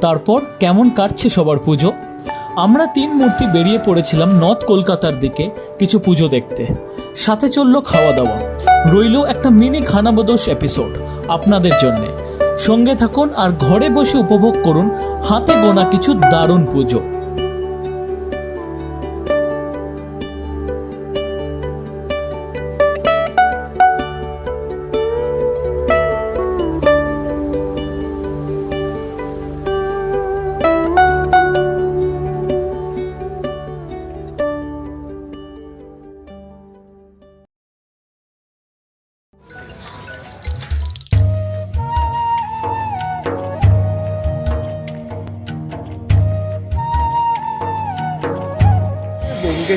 তারপর কেমন কাটছে সবার পুজো? আমরা তিন মূর্তি বেরিয়ে পড়েছিলাম নর্থ কলকাতার দিকে কিছু পুজো দেখতে। সাথে চলল খাওয়া দাওয়া রইল একটা মিনি খানাবদোষ এপিসোড আপনাদের জন্যে। সঙ্গে থাকুন আর ঘরে বসে উপভোগ করুন হাতে গোনা কিছু দারুণ পুজো।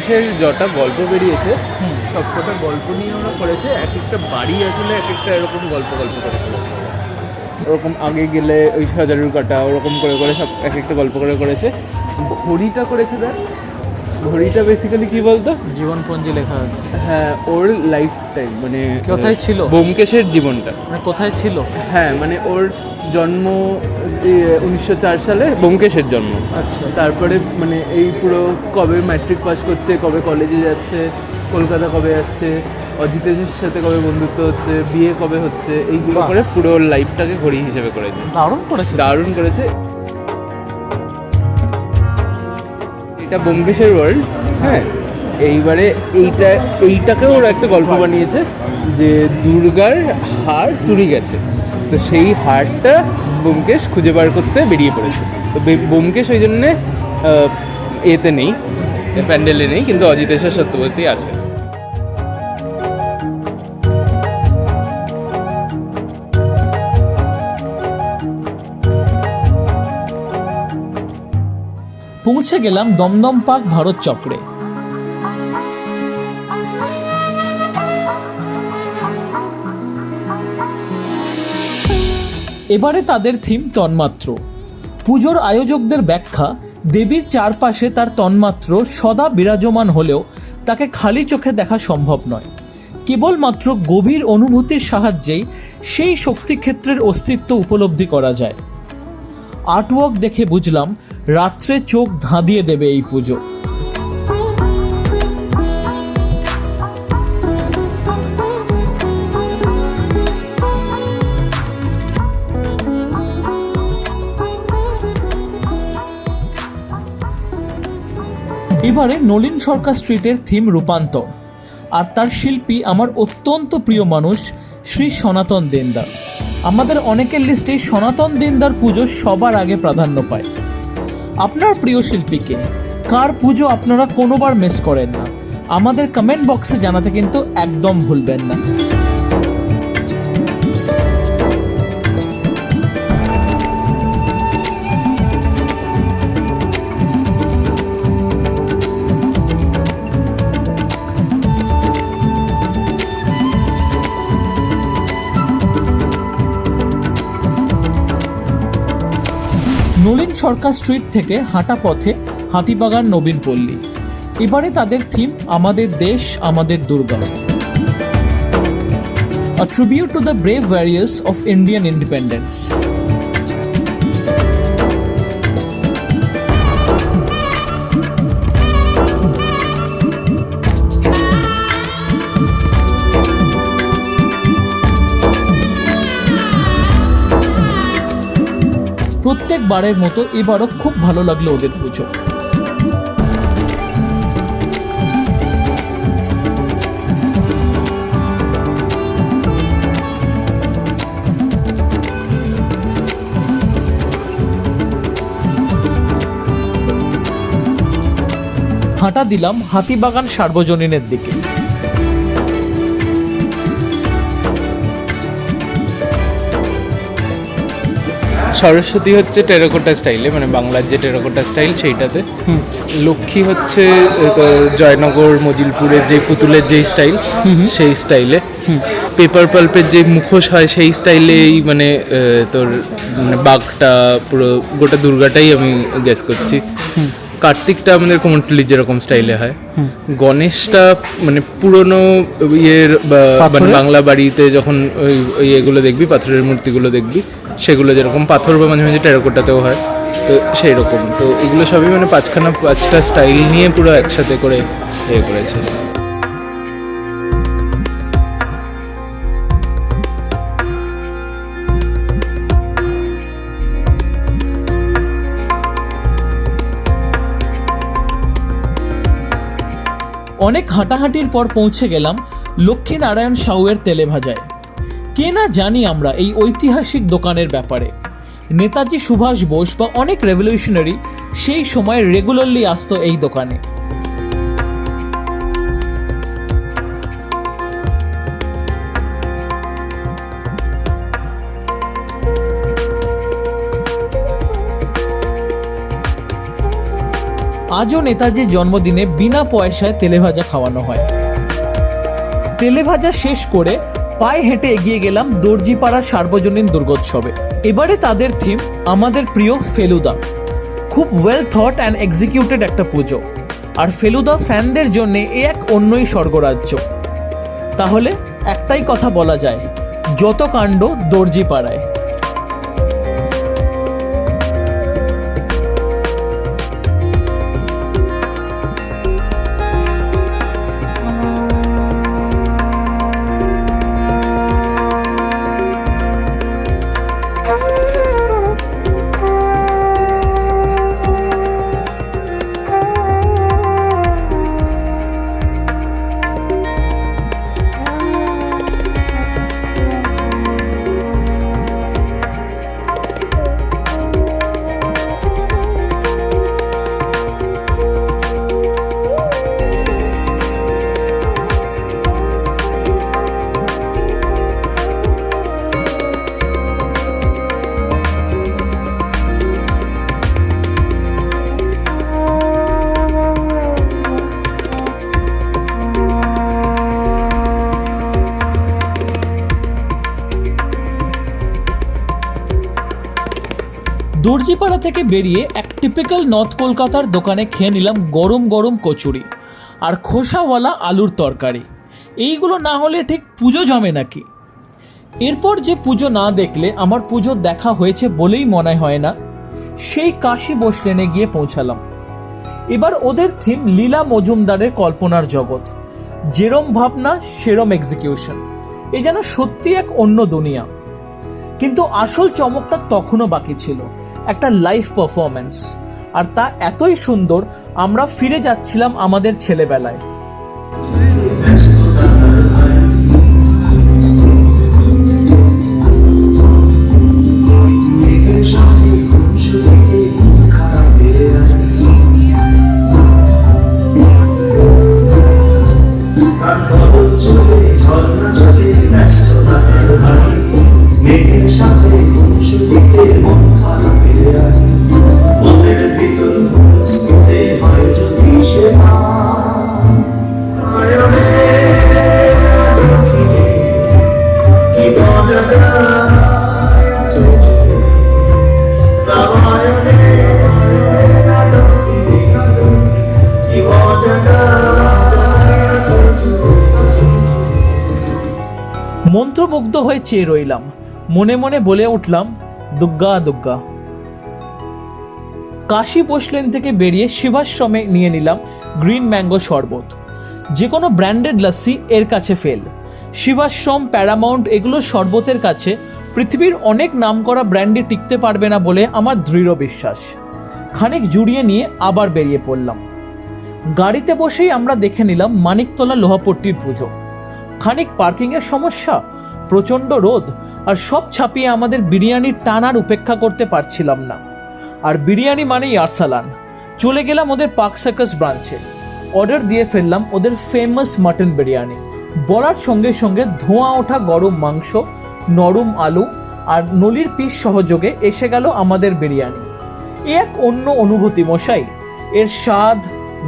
ব্যোমকেশের যটা গল্প বেরিয়েছে। সবকটা গল্প নিয়ে ওরা করেছে এক একটা বাড়ি আসলে এক একটা এরকম গল্প গল্প করে করেছে। ওরকম আগে গেলে ওই হাজারুর কাটা ওরকম করে করে সব এক একটা গল্প করে করেছে। ঘড়িটা করেছে দেখ। ঘড়িটা বেসিক্যালি কি বলতো? জীবনপঞ্জি লেখা আছে। হ্যাঁ ওর লাইফ টাইম মানে কোথায় ছিল? ব্যোমকেশের জীবনটা। মানে কোথায় ছিল? হ্যাঁ মানে ওর জন্ম উনিশশো চার সালে ব্যোমকেশের জন্ম। আচ্ছা। তারপরে মানে এই পুরো কবে ম্যাট্রিক পাস করছে কবে কলেজে যাচ্ছে কলকাতা কবে আসছে অজিতের সাথে কবে বন্ধুত্ব হচ্ছে বিয়ে কবে হচ্ছে এইগুলো করে পুরো লাইফটাকে ঘড়ি হিসেবে করেছে। দারুণ করেছে। দারুণ করেছে। এটা বোমকেশের ওয়ার্ল্ড হ্যাঁ? এইবারে এইটা এইটাকেও ওরা একটা গল্প বানিয়েছে যে দুর্গার হার চুরি গেছে। তো সেই হারটা বোমকেশ খুঁজে বার করতে বেরিয়ে পড়েছে। তো বোমকেশ ওই জন্যে এতে নেই, প্যান্ডেলে নেই, কিন্তু অজিতেশের সত্যবতী আছে। পৌঁছে গেলাম দমদম পার্ক ভারত চক্রে। এবারে তাদের থিম তন্মাত্র। পুজোর আয়োজকদের ব্যাখ্যা, দেবীর চারপাশে তার তন্মাত্র সদা বিরাজমান হলেও তাকে খালি চোখে দেখা সম্ভব নয়। কেবলমাত্র গভীর অনুভূতির সাহায্যেই সেই শক্তিক্ষেত্রের অস্তিত্ব উপলব্ধি করা যায়। আর্টওয়ার্ক দেখে বুঝলাম, রাত্রে চোখ ধাঁধিয়ে দেবে এই পুজো। এবারে নলিন সরকার স্ট্রিটের থিম রূপান্তর। আর তার শিল্পী আমার অত্যন্ত প্রিয় মানুষ শ্রী সনাতন দেনদার। আমাদের অনেকের লিস্টে সনাতন দেনদার পুজো সবার আগে প্রাধান্য পায়। আপনার প্রিয় শিল্পীকে, কার পুজো আপনারা কোনোবার মিস করেন না? আমাদের কমেন্ট বক্সে জানাতে কিন্তু একদম ভুলবেন না। সরকার স্ট্রিট থেকে হাঁটা পথে হাতিবাগান নবীন পল্লী এবারে তাদের থিম, আমাদের দেশ, আমাদের Durga A tribute to the brave warriors Indian independence. প্রত্যেকবারের মতো এবারও খুব ভালো লাগল ওদের পুজো। হাঁটা দিলাম হাতিবাগান সার্বজনীনের দিকে। সরস্বতী হচ্ছে টেরাকোটা স্টাইলে মানে বাংলার যে টেরাকোটা স্টাইল সেইটাতে। লক্ষ্মী হচ্ছে জয়নগর মজিলপুরের যে পুতুলের যেই স্টাইল সেই স্টাইলে। পেপার পাল্পের যে মুখোশ হয় সেই স্টাইলেই মানে তোর মানে বাঘটা পুরো গোটা দুর্গাটাই আমি গেস করছি। কার্তিকটা আমাদের কোমরটুলি যেরকম স্টাইলে হয়। গণেশটা মানে পুরনো ইয়ের মানে বাংলা বাড়িতে যখন ওই ওই এগুলো দেখবি পাথরের মূর্তিগুলো দেখবি সেগুলো যেরকম পাথর বা মাঝে মাঝে টেরাকোটাতেও হয়, তো সেই রকম তো এগুলো সবই মানে পাঁচখানা, পাঁচটা স্টাইল নিয়ে পুরো একসাথে করে ইয়ে করেছে। অনেক হাঁটাহাঁটির পর পৌঁছে গেলাম লক্ষ্মীনারায়ণ সাউয়ের তেলে ভাজায়। কে না জানি আমরা এই ঐতিহাসিক দোকানের ব্যাপারে। নেতাজি সুভাষ বোস বা অনেক রেভলিউশনারি সেই সময় রেগুলারলি আসতো এই দোকানে। আজও নেতাজির জন্মদিনে বিনা পয়সায় তেলেভাজা খাওয়ানো হয়। তেলেভাজা শেষ করে পায়ে হেঁটে এগিয়ে গেলাম দর্জিপাড়া সার্বজনীন দুর্গোৎসবে। এবারে তাদের থিম আমাদের প্রিয় ফেলুদা। খুব ওয়েল থট অ্যান্ড এক্সিকিউটেড একটা পুজো। আর ফেলুদা ফ্যানদের জন্য এ এক অন্যই স্বর্গরাজ্য। তাহলে একটাই কথা বলা যায়, যত কাণ্ড দর্জিপাড়ায়। দর্জিপাড়া থেকে বেরিয়ে এক টিপিক্যাল নর্থ কলকাতার দোকানে খেয়ে নিলাম গরম গরম কচুরি আর খোসাওয়ালা আলুর তরকারি। এইগুলো না হলে ঠিক পুজো জমে নাকি? এরপর যে পুজো না দেখলে আমার পুজো দেখা হয়েছে বলেই মনে হয় না, সেই কাশি বসলেনে গিয়ে পৌঁছালাম। এবার ওদের থিম লীলা মজুমদারের কল্পনার জগৎ। যেরম ভাবনা, সেরম এক্সিকিউশন এ যেন সত্যি এক অন্য দুনিয়া। কিন্তু আসল চমকটা তখনও বাকি ছিল। একটা লাইভ পারফরম্যান্স আর তা এতই সুন্দর আমরা ফিরে যাচ্ছিলাম আমাদের ছেলেবেলায়। মন্ত্রমুগ্ধ হয়ে চেয়ে রইলাম। মনে মনে বলে উঠলাম, দুগ্গা দুগ্গা। কাশি পোষলেন থেকে বেরিয়ে শিবাশ্রমে নিয়ে নিলাম গ্রিন ম্যাঙ্গো শরবত। যে কোনো ব্র্যান্ডেড লাস্সি এর কাছে ফেল। শিবাশ্রম প্যারামাউন্ট এগুলো শরবতের কাছে। পৃথিবীর অনেক নামকরা ব্র্যান্ডে টিকতে পারবে না বলে আমার দৃঢ় বিশ্বাস। খানিক জুড়িয়ে নিয়ে আবার বেরিয়ে পড়লাম। গাড়িতে বসেই আমরা দেখে নিলাম মানিকতলা লোহাপট্টির পুজো। খানিক পার্কিংয়ের সমস্যা, প্রচণ্ড রোদ, আর সব ছাপিয়ে আমাদের বিরিয়ানির টানার উপেক্ষা করতে পারছিলাম না। আর বিরিয়ানি মানেই আরসালান। চলে গেলাম ওদের পার্ক সার্কাস ব্রাঞ্চে। অর্ডার দিয়ে ফেললাম ওদের ফেমাস মাটন বিরিয়ানি। বলার সঙ্গে সঙ্গে ধোঁয়া ওঠা গরম মাংস, নরম আলু আর নলির পিস সহযোগে এসে গেল আমাদের বিরিয়ানি। এ এক অন্য অনুভূতি মশাই। এর স্বাদ,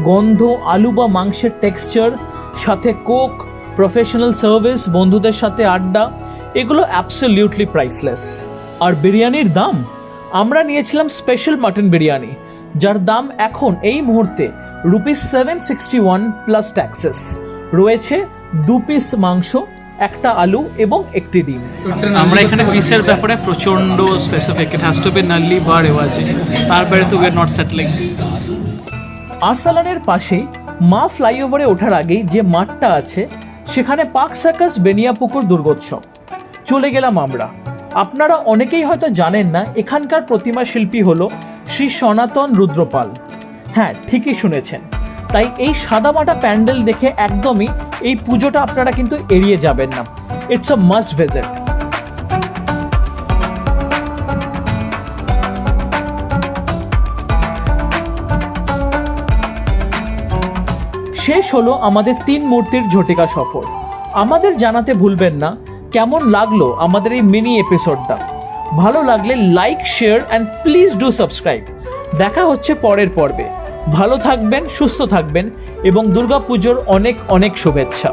গন্ধ, আলু বা মাংসের টেক্সচার, সাথে কোক প্রফেশনাল সার্ভিস বন্ধুদের সাথে আড্ডা এগুলো অ্যাবসলিউটলি প্রাইসলেস আর বিরিয়ানির দাম? আমরা নিয়েছিলাম স্পেশাল মাটন বিরিয়ানি যার দাম এখন এই মুহূর্তে rupees seven sixty one plus taxes রয়েছে দু পিস মাংস একটা আলু এবং একটি ডিম। আমরা এখানে পিসের ব্যাপারে প্রচণ্ড specific it has to be nalli বা রেওয়াজি তার বাইরে তো উই আর নট সেটলিং আরসালানের পাশেই মা ফ্লাইওভারে ওঠার আগেই যে মাঠটা আছে সেখানে পাক সার্কাস বেনিয়াপুকুর দুর্গোৎসব। চলে গেলাম আমরা। আপনারা অনেকেই হয়তো জানেন না, এখানকার প্রতিমা শিল্পী হল শ্রী সনাতন রুদ্রপাল। হ্যাঁ ঠিকই শুনেছেন। তাই এই সাদামাটা প্যান্ডেল দেখে একদমই এই পুজোটা আপনারা কিন্তু এড়িয়ে যাবেন না। ইটস আ মাস্ট ভিজিট শেষ হলো আমাদের তিন মূর্তির ঝটিকা সফর। আমাদের জানাতে ভুলবেন না, কেমন লাগল আমাদের এই মিনি এপিসোডটা ভালো লাগলে like share and please do subscribe দেখা হচ্ছে পরের পর্বে। ভালো থাকবেন, সুস্থ থাকবেন, এবং দুর্গাপুজোর অনেক অনেক শুভেচ্ছা।